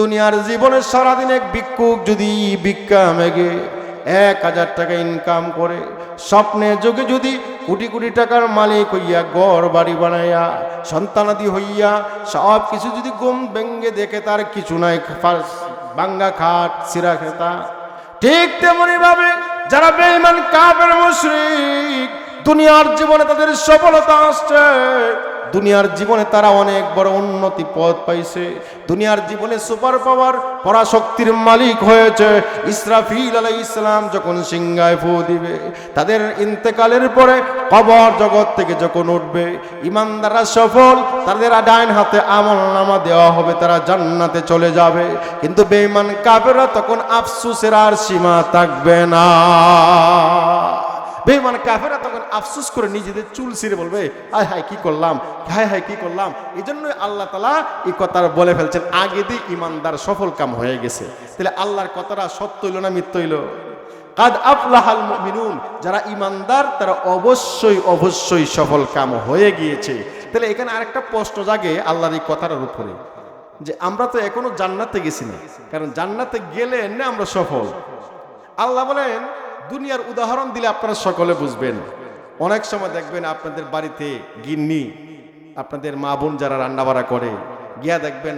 দুনিয়ার জীবনে সারাদিন এক ভিক্ষুক যদি ভিক্ষা মেঘে এক হাজার টাকা ইনকাম করে, স্বপ্নে যোগে যদি কোটি কোটি টাকার মালিক হইয়া গড় বাড়ি বানাইয়া, সন্তানাদি হইয়া, সব কিছু যদি গম ব্যঙ্গে দেখে, তার কিছু নাই বাঙ্গা খাট, সিরা খেতা। ঠিক তেমনি ভাবে যারা বেঈমান কাপের মুশরিক দুনিয়ার জীবনে তাদের সফলতা আসছে। দুনিয়ার জীবনে তারা অনেক বড় উন্নতি পথ পাইছে। দুনিয়ার জীবনে সুপার পাওয়ার পরাশক্তির মালিক হয়েছে ইসরাফিল আলাই ইসলাম যখন সিংহায় ফু দিবে। তাদের ইন্তেকালের পরে কবর জগৎ থেকে যখন উঠবে, ইমানদাররা সফল, তাদের ডাইন হাতে আমল নামা দেওয়া হবে, তারা জান্নাতে চলে যাবে। কিন্তু বেঈমান কাবেরা তখন আফসুসের আর সীমা থাকবে না। বেমান কাফেরা তখন আফসোস করে নিজেদের চুল ছিঁড়ে বলবে, হায় হায়, কি করলাম? হায় হায়, কি করলাম? এই জন্যই আল্লাহ তালা এই কথা বলে ফেলছেন, আগে দিয়ে ইমানদার সফল কাম হয়ে গেছে। তাহলে আল্লাহর কথাটা সত্য হইল না মিথ্য হইল? কাদ আফলাহাল মুমিনুন, যারা ইমানদার তারা অবশ্যই অবশ্যই সফল কাম হয়ে গিয়েছে। তাহলে এখানে আরেকটা প্রশ্ন জাগে আল্লাহর এই কথাটার উপরে, যে আমরা তো এখনও জান্নাতে গেছি না, কারণ জান্নাতে গেলে না আমরা সফল। আল্লাহ বলেন দুনিয়ার উদাহরণ দিলে আপনারা সকলে বুঝবেন। অনেক সময় দেখবেন আপনাদের বাড়িতে গিন্নি, আপনাদের মা বোন যারা রান্নাবাড়া করে, গিয়া দেখবেন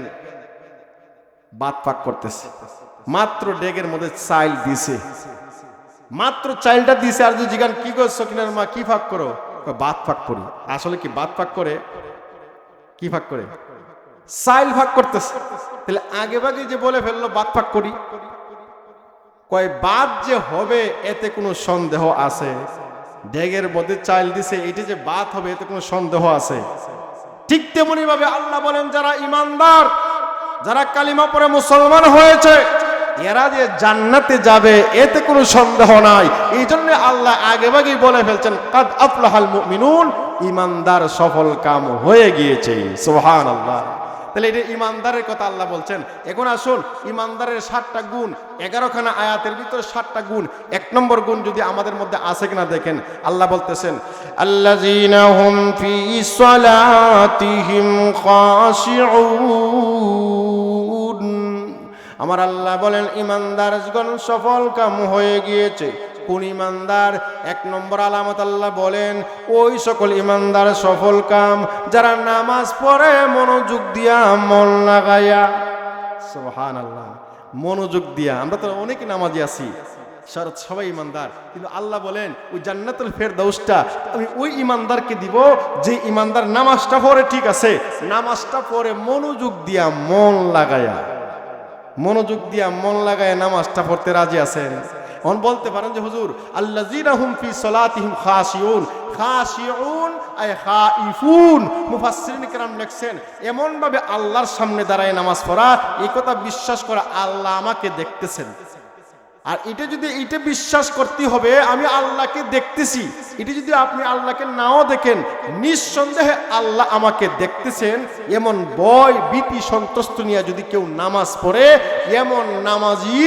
বাত পাক করতেছে। মাত্র ডেগের মধ্যে চাইল দিছে। মাত্র চাইলটা দিছে, আর যদি জিগান, কি করছ কিনার মা, কি ফাঁক করো? বাত ফাঁক করি। আসলে কি বাত ফাঁক করে? কি ফাঁক করে? চাইল ফাঁক করতেছে। তাহলে আগে ভাগে যে বলে ফেলল, বাত ফাঁক করি। কয়, বাদ যে হবে, এতে কোনো সন্দেহ আছে? ডেগের মধ্যে চাইল দিছে, এটি যে বাদ হবে, এতে কোনো সন্দেহ আছে? ঠিক তেমনি ভাবে আল্লাহ বলেন, যারা ইমানদার, যারা কালিমা পরে মুসলমান হয়েছে, এরা যে জান্নাতে যাবে, এতে কোনো সন্দেহ নাই। এই জন্য আল্লাহ আগে ভাগেই বলে ফেলছেন, কাদ আফলাহাল মুমিনুন ইমানদার সফল কাম হয়ে গিয়েছে। সুবহান আল্লাহ তাহলে এটা ইমানদারের কথা আল্লাহ বলছেন। এখন আসুন, ইমানদারের ষাটটা গুণ, এগারোখানা আয়াতের ভিতরে ষাটটা গুণ, এক নম্বর গুণ যদি আমাদের মধ্যে আছে কিনা দেখেন। আল্লাহ বলতেছেন আমার আল্লাহ বলেন, ইমানদারগণ সফল কাম হয়ে গিয়েছে। কোন ইমানদার? এক নম্বর আলামত আল্লাহ বলেন, ওই সকল ইমানদার সফল কাম, যারা নামাজ পড়ে মনোযোগ দিয়া মন লাগাইয়া। সোহান আল্লাহ মনোযোগ দিয়া। আমরা তো অনেক নামাজি আছি, সারা- সবাই ইমানদার। কিন্তু আল্লাহ বলেন, ওই জান্নাতুল ফেরদাউসটা, আমি ওই ইমানদারকে দিব, যে ইমানদার নামাজটা পড়ে ঠিক আছে, নামাজটা পড়ে মনোযোগ দিয়া মন লাগায়া মনোযোগ দিয়া মন লাগায় নামাজটা পড়তে রাজি আছেন? অন বলতে পারেন যে হুজুর আল্লাযীনা হুম ফি সালাতিহিম খাশিউন খাশিউন আই খাইফুন মুফাসসিরিন کرام লিখছেন এমন ভাবে আল্লাহর সামনে দাঁড়ায় নামাজ পড়া এই কথা বিশ্বাস করা আল্লাহ আমাকে দেখতেছেন আর এটা যদি এটা বিশ্বাস করতে হবে আমি আল্লাহকে দেখতেছি এটা যদি আপনি আল্লাহকে নাও দেখেন নিঃসন্দেহে আল্লাহ আমাকে দেখতেছেন এমন বয় ভীতি সন্তুষ্ট নিয়ে যদি কেউ নামাজ পড়ে এমন নামাজি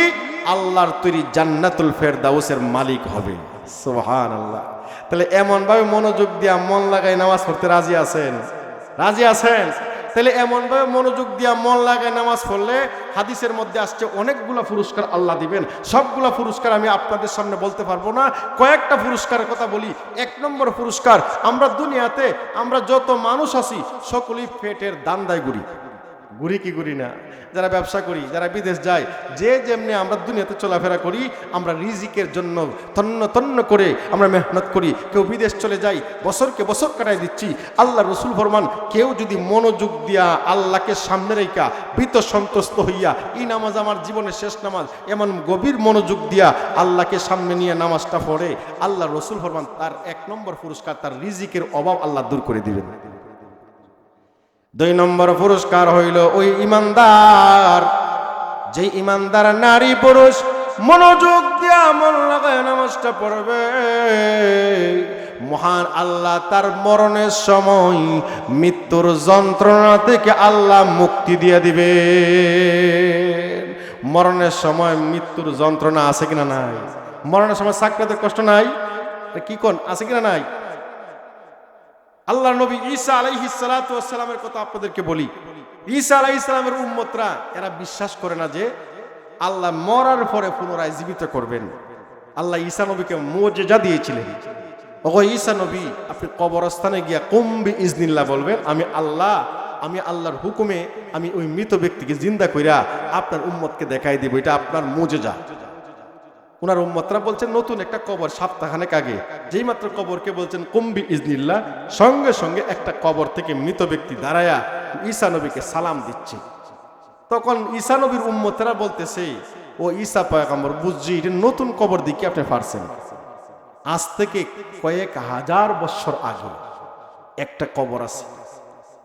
আল্লাহর তৈরি জান্নাতুল ফেরদাউসের মালিক হবে। সোহান আল্লাহ তাহলে এমনভাবে মনোযোগ দিয়া মন লাগাই নামাজ পড়তে রাজি আছেন? রাজি আছেন? তাহলে এমনভাবে মনোযোগ দিয়া মন লাগায় নামাজ পড়লে হাদিসের মধ্যে আসছে অনেকগুলা পুরস্কার আল্লাহ দিবেন। সবগুলা পুরস্কার আমি আপনাদের সামনে বলতে পারব না। কয়েকটা পুরস্কারের কথা বলি। এক নম্বর পুরস্কার আমরা দুনিয়াতে আমরা যত মানুষ আছি সকলেই পেটের দান্দায় গুড়ি গুড়ি কি গুড়ি না। যারা ব্যবসা করি, যারা বিদেশ যায়, যে যেমনি আমরা দুনিয়াতে চলাফেরা করি, আমরা রিজিকের জন্য তন্ন তন্ন করে আমরা মেহনত করি। কেউ বিদেশ চলে যাই, বছরকে বছর কাটাই দিচ্ছি। আল্লাহ রসুল ফরমান, কেউ যদি মনোযোগ দিয়া আল্লাহকে সামনে রেখা, ভীত সন্তুষ্ট হইয়া, এই নামাজ আমার জীবনের শেষ নামাজ, এমন গভীর মনোযোগ দিয়া আল্লাহকে সামনে নিয়ে নামাজটা পড়ে, আল্লাহ রসুল ফরমান তার এক নম্বর পুরস্কার, তার রিজিকের অভাব আল্লাহ দূর করে দিবেন। দুই নম্বর পুরস্কার হইল ওই ইমানদার। যে ইমানদার নারী পুরুষ মনোযোগ মন লাগায় নামাজটা পড়বে। মহান আল্লাহ তার মরণের সময় মৃত্যুর যন্ত্রণা থেকে আল্লাহ মুক্তি দিয়ে দিবে মরণের সময় মৃত্যুর যন্ত্রণা আছে কিনা নাই? মরণের সময় সাক্ষাতের কষ্ট নাই? কি কোন? আছে কিনা নাই? আল্লাহ নবী ঈসা আলাইহিস সালাতু ওয়াস সালামের কথা আপনাদেরকে বলি। ঈসা আলাহ ইসলামের উম্মতরা, এরা বিশ্বাস করে না যে আল্লাহ মরার পরে পুনরায় জীবিত করবেন। আল্লাহ ঈসা নবীকে মোজেজা দিয়েছিলেন। ওগো ঈসা নবী, আপনি কবরস্থানে গিয়া কুম্বি ইজনিল্লাহ বলবেন, আমি আল্লাহ, আমি আল্লাহর হুকুমে আমি ওই মৃত ব্যক্তিকে জিন্দা কইরা আপনার উম্মতকে দেখাই দিব, এটা আপনার মোজেজা। ওনার উম্মতরা বলছেন, নতুন একটা কবর সপ্তাহখানেক আগে। যেই মাত্র কবরকে বলছেন কুম্বি ইজনিল্লা সঙ্গে সঙ্গে একটা কবর থেকে মৃত ব্যক্তি দাঁড়ায়া ঈসা নবীকে সালাম দিচ্ছে। তখন ঈসা নবীর উম্মতেরা বলতেছে, ও ঈসা পয়গম্বর, বুঝছি এটা নতুন কবর দিকে আপনি পারছেন আজ থেকে কয়েক হাজার বছর আগে একটা কবর আছে।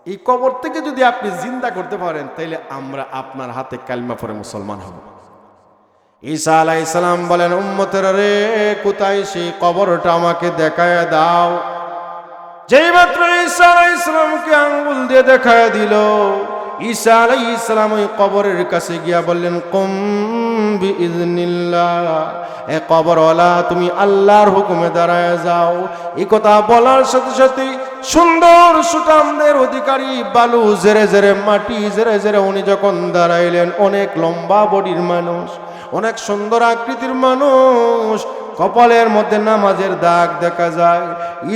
এই কবর থেকে যদি আপনি জিন্দা করতে পারেন, তাইলে আমরা আপনার হাতে কালমা পরে মুসলমান হব। ঈসা আলাইসালাম বলেন, উম্মতের রে, কোথায় সেই কবরটা আমাকে দেখায় দাও? যেই মাত্র ঈসা আলাইসালামকে আঙ্গুল দিয়ে দেখায় দিল, ঈসা আলাই ইসলাম ওই কবরের কাছে গিয়া বললেন, কম এ কবরওয়ালা, তুমি আল্লাহর হুকুমে দাঁড়ায় যাও। এই কথা বলার সাথে সাথে সুন্দর সুটামদের অধিকারী বালু জেরে জেরে, মাটি জেরে জেরে উনি যখন দাঁড়াইলেন, অনেক লম্বা বডির মানুষ অনেক সুন্দর আকৃতির মানুষ। কপালের মধ্যে নামাজের দাগ দেখা যায়।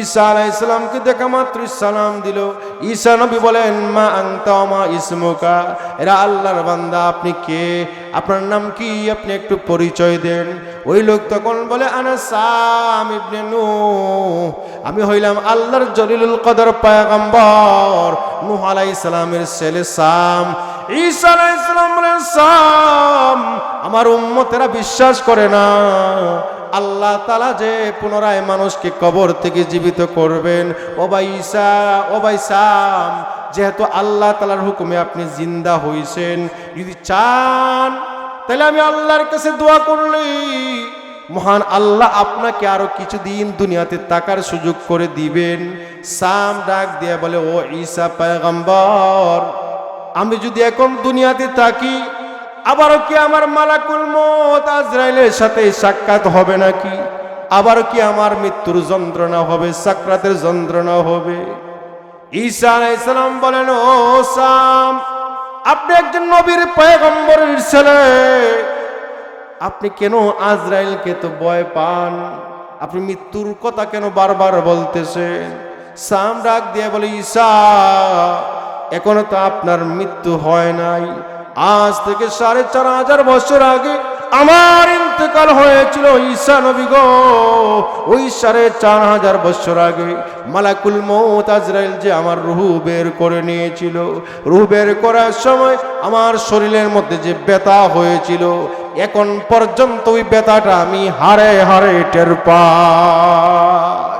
ঈসা আলাহ ইসলামকে দেখা মাত্র সালাম দিল। ঈসা নবী বলেন, মা আংতা মা ইসমুকা? এরা আল্লাহর বান্দা, আপনি কে? আপনার নাম কি? আপনি একটু পরিচয় দেন। ওই লোক তখন বলে, আনা সাম নূহ। আমি হইলাম আল্লাহর জলিলুল কদর পায়গম্বর। নূহ আলাইহিস সালামের ছেলে সাম। সাম, আমার উম্মতেরা বিশ্বাস করে না। আল্লাহ তালা যে পুনরায় মানুষকে কবর থেকে জীবিত করবেন। ও ভাই ঈসা, ও সাম, যেহেতু আল্লাহ তালার হুকুমে আপনি জিন্দা হইছেন, যদি চান, তাহলে আমি আল্লাহর কাছে দোয়া করলি মহান আল্লাহ আপনাকে আরও কিছুদিন দুনিয়াতে তাকার সুযোগ করে দিবেন। সাম ডাক দিয়ে বলে, ও ঈসা, পায়গম্বর আমি যদি এখন দুনিয়াতে থাকি, আবারও কি আমার মালাকুল মত আজরাইলের সাথে সাক্ষাৎ হবে নাকি? আবারও কি আমার মৃত্যুর যন্ত্রণা হবে, সাকরাতের যন্ত্রণা হবে? ঈসা আলাইসালাম বলেন, ও সাম, আপনি একজন নবীর পয়গম্বরের ছেলে। আপনি কেন আজরাইলকে তো ভয় পান? আপনি মৃত্যুর কথা কেন বারবার বলতেছেন? সাম ডাক দিয়ে বলে, ঈসা এখনও তো আপনার মৃত্যু হয় নাই। আজ থেকে সাড়ে চার হাজার বছর আগে আমার ইন্তেকাল হয়েছিল ঈশা নবী গো। ওই সাড়ে চার হাজার বছর আগে মালাকুল মৌত আজরাইল যে আমার রুহু বের করে নিয়েছিল। রুহু বের করার সময় আমার শরীরের মধ্যে যে ব্যথা হয়েছিল, এখন পর্যন্ত ওই ব্যথাটা আমি হারে হারে টের পাই।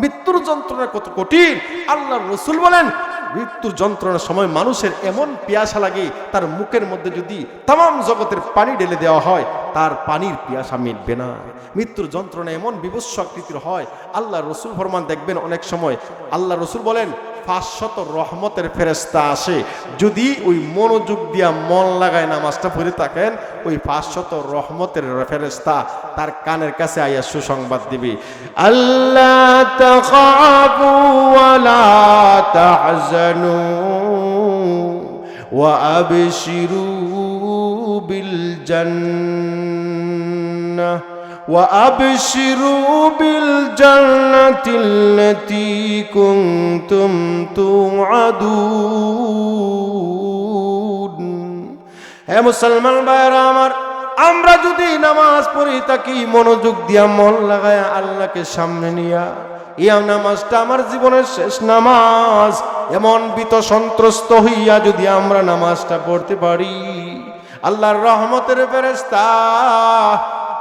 মৃত্যুর যন্ত্রণা কত কঠিন। আল্লাহ রসুল বলেন মৃত্যুর যন্ত্রণার সময় মানুষের এমন পিয়াসা লাগে, তার মুখের মধ্যে যদি তাম জগতের পানি ঢেলে দেওয়া হয়, তার পানির পিয়াসা মিটবে না। মৃত্যুর যন্ত্রণা এমন বিভৎস আকৃতির হয়, আল্লাহ রসুল ফরমান দেখবেন অনেক সময়, আল্লাহ রসুল বলেন পাঁচশত রহমতের ফেরেস্তা আসে। যদি ওই মনোযোগ দিয়া মন লাগায় নামাজটা পড়ে থাকেন, ওই পাঁচশত রহমতের ফেরেস্তা তার কানের কাছে আইয়া সুসংবাদ দিবে। আল্লাহ ওয়ালা তাহজানু وأبشروا بالجنة وأبشروا بالجنة التي كنتم توعدون হে মুসলমান ভাইরা আমার আমরা যদি নামাজ পড়ি তাকি মনোযোগ দিয়া মন লাগায় আল্লাহকে সামনে নিয়া ইয়া নামাজটা আমার জীবনের শেষ নামাজ এমন বিত সন্ত্রস্ত হইয়া যদি আমরা নামাজটা পড়তে পারি আল্লাহর রহমতের ফেরেস্তা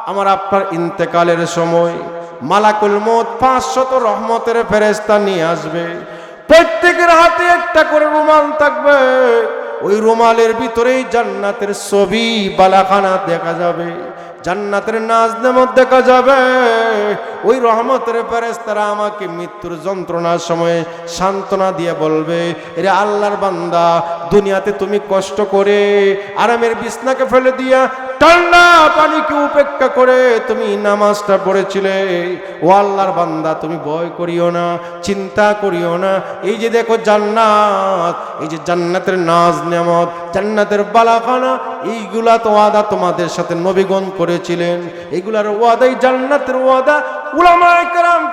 আমার আপনার ইন্তেকালের সময় মালাকুল মত পাঁচশত রহমতের ফেরেস্তা নিয়ে আসবে। প্রত্যেকের হাতে একটা করে রুমাল থাকবে। ওই রুমালের ভিতরেই জান্নাতের ছবি, বালাখানা দেখা যাবে। জান্নাতের নাজ নেমত দেখা যাবে। ওই রহমতের ফেরেস্তারা আমাকে মৃত্যুর যন্ত্রণার সময় সান্ত্বনা দিয়ে বলবে, এরে আল্লাহর বান্দা, দুনিয়াতে তুমি কষ্ট করে আরামের বিছনাকে ফেলে দিয়া ঠান্ডা পানিকে উপেক্ষা করে তুমি নামাজটা পড়েছিলে। ও আল্লাহর বান্দা, তুমি ভয় করিও না, চিন্তা করিও না। এই যে দেখো জান্নাত, এই যে জান্নাতের নাজ নেমত জান্নাতের বালাখানা এইগুলা তো ওয়াদা তোমাদের সাথে নবীগণ করেছিলেন। এইগুলার ওয়াদাই জান্নাতের ওয়াদা উলামায়ে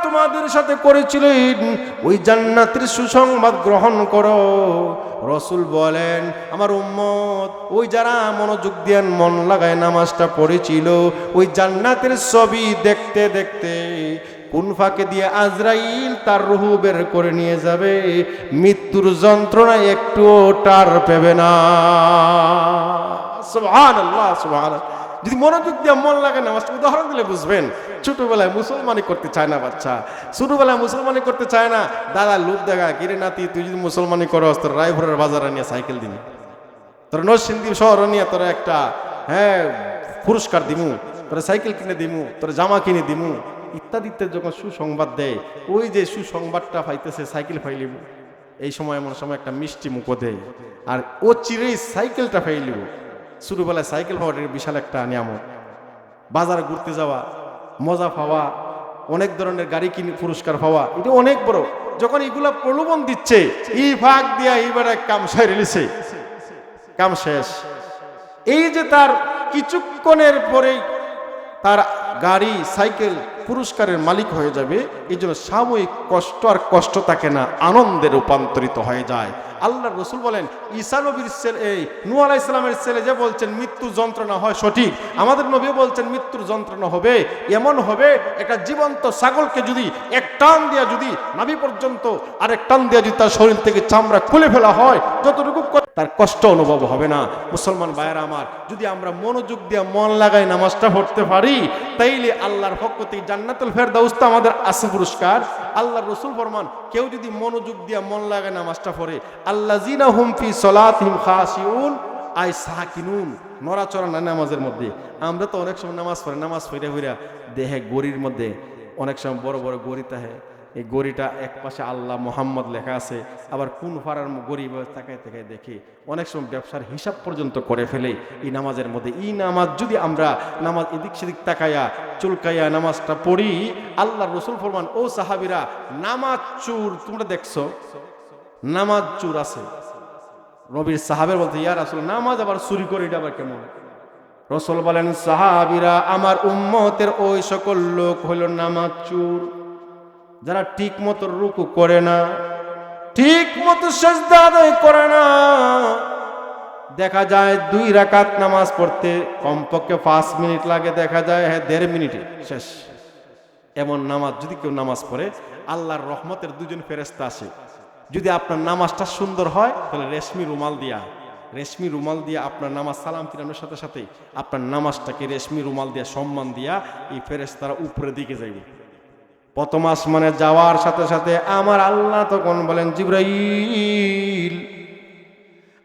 তোমাদের সাথে করেছিলেন। ওই জান্নাতের সুসংবাদ গ্রহণ করো। রসুল বলেন, আমার উম্মত, ওই যারা মনোযোগ দিয়ে মন লাগায় নামাজটা পড়েছিল, ওই জান্নাতের ছবি দেখতে দেখতে কোন ফাঁকে দিয়ে আজরাইল তার রুহু বের করে নিয়ে যাবে। মৃত্যুর যন্ত্রণা একটুও টার পেবে না। সুবহানাল্লাহ সুবহানাল্লাহ। যদি মনোযোগ দিয়ে মন লাগে না উদাহরণ দিলে বুঝবেন, ছোটবেলায় মুসলমানি করতে চায় না বাচ্চা। ছোটবেলায় মুসলমানি করতে চায় না। দাদা লুপ দেখা, কিরে নাতি, তুই যদি মুসলমানি করস, তোর রায়পুরের বাজারে নিয়ে সাইকেল দিবি। তোর নরসিংদী শহর নিয়ে তোর একটা হ্যাঁ পুরস্কার দিমু তোর সাইকেল কিনে দিমু তোর জামা কিনে দিমু ইত্যাদি ইত্যাদি যখন সুসংবাদ দেয়, ওই যে সুসংবাদটা পাইতেছে, সাইকেল ফাইলিব এই সময় এমন সময় একটা মিষ্টি মুখো দেয়। আর ও চিরেই সাইকেলটা ফাইলিব ছোটবেলায় সাইকেল পাওয়াটা বিশাল একটা নিয়ামত। বাজার ঘুরতে যাওয়া, মজা পাওয়া, অনেক ধরনের গাড়ি কিনে পুরস্কার পাওয়া, এটা অনেক বড়। যখন এগুলা প্রলোভন দিচ্ছে, এই ভাগ দিয়া এইবার এক কাম সাই কাম শেষ। এই যে তার কিছুক্ষণের পরেই তার গাড়ি, সাইকেল পুরস্কারের মালিক হয়ে যাবে, এই জন্য সাময়িক কষ্ট আর কষ্ট থাকে না, আনন্দে রূপান্তরিত হয়ে যায়। আল্লাহ রসুল বলেন, ঈসা নবীর ছেলে, এই নু আলাহ ইসলামের ছেলে যে বলছেন মৃত্যু যন্ত্রণা হয় সঠিক। আমাদের নবী বলছেন, মৃত্যুর যন্ত্রণা হবে, এমন হবে, একটা জীবন্ত ছাগলকে যদি এক টান দেওয়া যদি নাভি পর্যন্ত আর এক টান দেওয়া যদি তার শরীর থেকে চামড়া খুলে ফেলা হয়, যতটুকু তার কষ্ট অনুভব হবে না। মুসলমান ভাইয়েরা আমার, যদি আমরা মনোযোগ দিয়ে মন লাগাই নামাজটা পড়তে পারি, তাইলে আল্লাহর পক্ষ থেকে জান্নাতুল ফেরদাউস তো আমাদের আছে পুরস্কার। আল্লাহ রসুল ফরমান, কেউ যদি মনোযোগ দিয়ে মন লাগে নামাজটা পড়ে আল্লাহ জিনা হুম ফি সলাতিহিম খাসিউন আই সাহাকিনুন নড়াচড়া না নামাজের মধ্যে। আমরা তো অনেক সময় নামাজ পড়ে নামাজ পড়ে হইরা দেহে গড়ির মধ্যে অনেক সময় বড় বড় গড়ি তাহে এই গড়িটা এক পাশে আল্লাহ মোহাম্মদ লেখা আছে, আবার কোন ফাড়ার গরিব তাকায় তাকায় দেখে, অনেক সময় ব্যবসার হিসাব পর্যন্ত করে ফেলে, এই নামাজের মধ্যে। এই নামাজ যদি আমরা নামাজ এদিক সেদিক তাকাইয়া চুলকাইয়া নামাজটা পড়ি আল্লাহ রসুল ফরমান, ও সাহাবিরা, নামাজ চুর, তোমরা দেখছ? নামাজ চুর আছে। নবীর সাহাবের বলতে ইয়ার আসলে নামাজ আবার চুরি করে, এটা আবার কেমন? রসুল বলেন, সাহাবিরা, আমার উম্মতের ওই সকল লোক হলো নামাজ চুর। যারা ঠিক মতো রুকু করে না ঠিক মতো করে না, দেখা যায় দুই রাকাত নামাজ পড়তে কমপক্ষে পাঁচ মিনিট লাগে, দেখা যায় হ্যাঁ দেড় মিনিটে শেষ। এমন নামাজ যদি কেউ নামাজ পড়ে, আল্লাহর রহমতের দুজন ফেরেস্তা আসে। যদি আপনার নামাজটা সুন্দর হয়, তাহলে রেশমি রুমাল দিয়া, রেশমি রুমাল দিয়ে আপনার নামাজ সালাম ফিরানোর সাথে সাথে আপনার নামাজটাকে রেশমি রুমাল দিয়া সম্মান দিয়া এই ফেরেস্তারা উপরের দিকে যাইবে। প্রথম আসমানে যাওয়ার সাথে সাথে আমার আল্লাহ তখন বলেন, জিব্রাইল,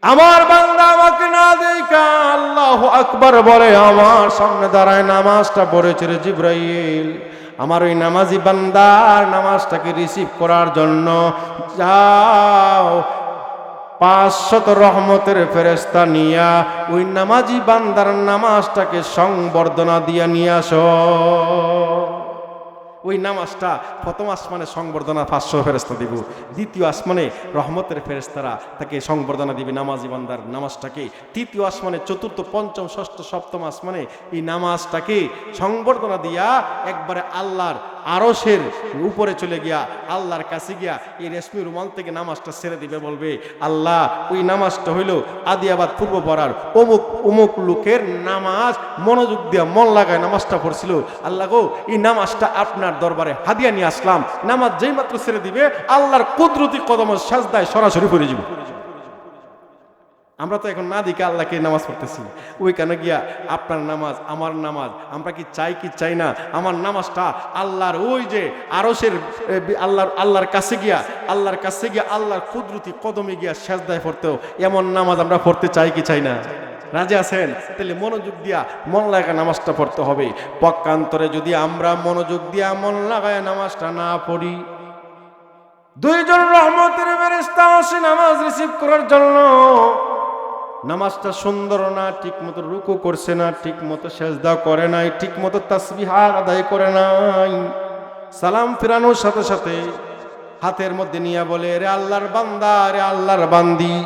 আমার বান্দা আমাকে না দেখা আল্লাহ আকবর বলে, আমার সামনে দাঁড়ায় নামাজটা পড়েছে রে জিব্রাইল। আমার ওই নামাজি বান্দার নামাজটাকে রিসিভ করার জন্য, যাও, পাঁচশত রহমতের ফেরেস্তা নিয়া ওই নামাজি বান্দার নামাজটাকে সংবর্ধনা দিয়া নিয়ে আসো। ওই নামাজটা প্রথম আসমানে সংবর্ধনা পাঁচশো ফেরস্তা দিব। দ্বিতীয় আসমানে রহমতের ফেরেস্তারা তাকে সংবর্ধনা দিবে নামাজ ইমানদার নামাজটাকে। তৃতীয় আসমানে চতুর্থ, পঞ্চম, ষষ্ঠ, সপ্তম আসমানে এই নামাজটাকে সংবর্ধনা দিয়া একবারে আল্লাহর আরসের উপরে চলে গিয়া আল্লাহর কাছে গিয়া এই রেশমি রুমাল থেকে নামাজটা ছেড়ে দিবে বলবে, আল্লাহ, ওই নামাজটা হইল আদিয়াবাদ পূর্ব পড়ার অমুক অমুক লোকের নামাজ, মনোযোগ দিয়া মন লাগায় নামাজটা পড়ছিল। আল্লাহ গো, এই নামাজটা আপনার দরবারে হাদিয়া নিয়ে আসলাম। নামাজ যেই মাত্র ছেড়ে দিবে, আল্লাহর কুদরতি কদম সাজদায় সরাসরি পড়ে যাব। আমরা তো এখন না দিকে আল্লাহকে নামাজ পড়তেছি। ওইখানে গিয়া, আপনার নামাজ, আমার নামাজ, আমরা কি চাই কি চাই না? আমার নামাজটা আল্লাহর ওই যে আরসের আল্লাহর আল্লাহর কাছে গিয়া, আল্লাহর কাছে গিয়া, আল্লাহর কুদরতি কদমে গিয়া সেজদায় পড়তেও এমন নামাজ আমরা পড়তে চাই কি চাই না? রাজি আছেন? তাহলে মনোযোগ দিয়া মন লাগা নামাজটা পড়তে হবে। পক্ষান্তরে যদি আমরা মনোযোগ দিয়া মন লাগায় নামাজটা না পড়ি, দুইজন রহমতের ফেরেশতা আসে নামাজ রিসিভ করার জন্য। নামাজটা সুন্দর না ঠিক মতো রুকু করছে না ঠিক মতো সেজদা করে নাই ঠিক মতো তাসবিহা আদায় করে নাই। সালাম ফিরানোর সাথে সাথে হাতের মধ্যে নিয়ে বলে, রে আল্লাহর বান্দা, রে আল্লাহর বান্দি,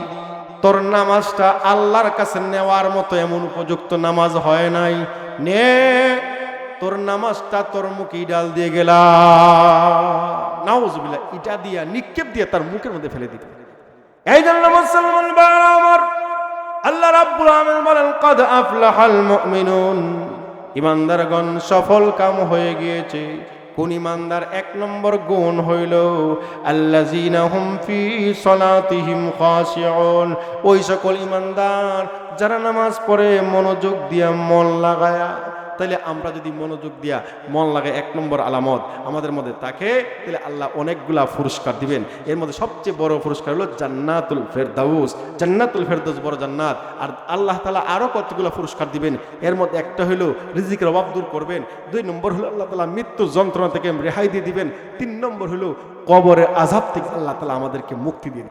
তোর নামাজটা আল্লাহর কাছে নেওয়ার মতো এমন উপযুক্ত নামাজ হয় নাই। নে, তোর নামাজটা তোর মুখে ডাল দিয়ে গেলা ইটা দিয়া নিক্ষেপ দিয়ে তার মুখের মধ্যে ফেলে দিতে এই জন্য আল্লাহ রাব্বুল আমিন বলেন, কদ আফলাহাল মুমিনুন। ইমানদারগণ সফল কাম হয়ে গিয়েছে। কোন ইমানদার এক নম্বর গুণ হইল, আল্লাযিনা হুম ফি সলাতিহিম খাশিউন। ওই সকল ইমানদার যারা নামাজ পড়ে মনোযোগ দিয়া মন লাগায়া তাহলে আমরা যদি মনোযোগ দিয়া মন লাগে এক নম্বর আলামত আমাদের মধ্যে তাকে তাহলে আল্লাহ অনেকগুলা পুরস্কার দিবেন। এর মধ্যে সবচেয়ে বড় পুরস্কার হলো জান্নাতুল ফেরদাউস। জান্নাতুল ফেরদাউস বড় জান্নাত। আর আল্লাহ তালা আরও কতগুলো পুরস্কার দিবেন? এর মধ্যে একটা হলো রিজিকের অভাব দূর করবেন। দুই নম্বর হলো আল্লাহ তালা মৃত্যুর যন্ত্রণা থেকে রেহাই দিয়ে দিবেন। তিন নম্বর হলো কবরের আজাব থেকে আল্লাহ তালা আমাদেরকে মুক্তি দিয়ে।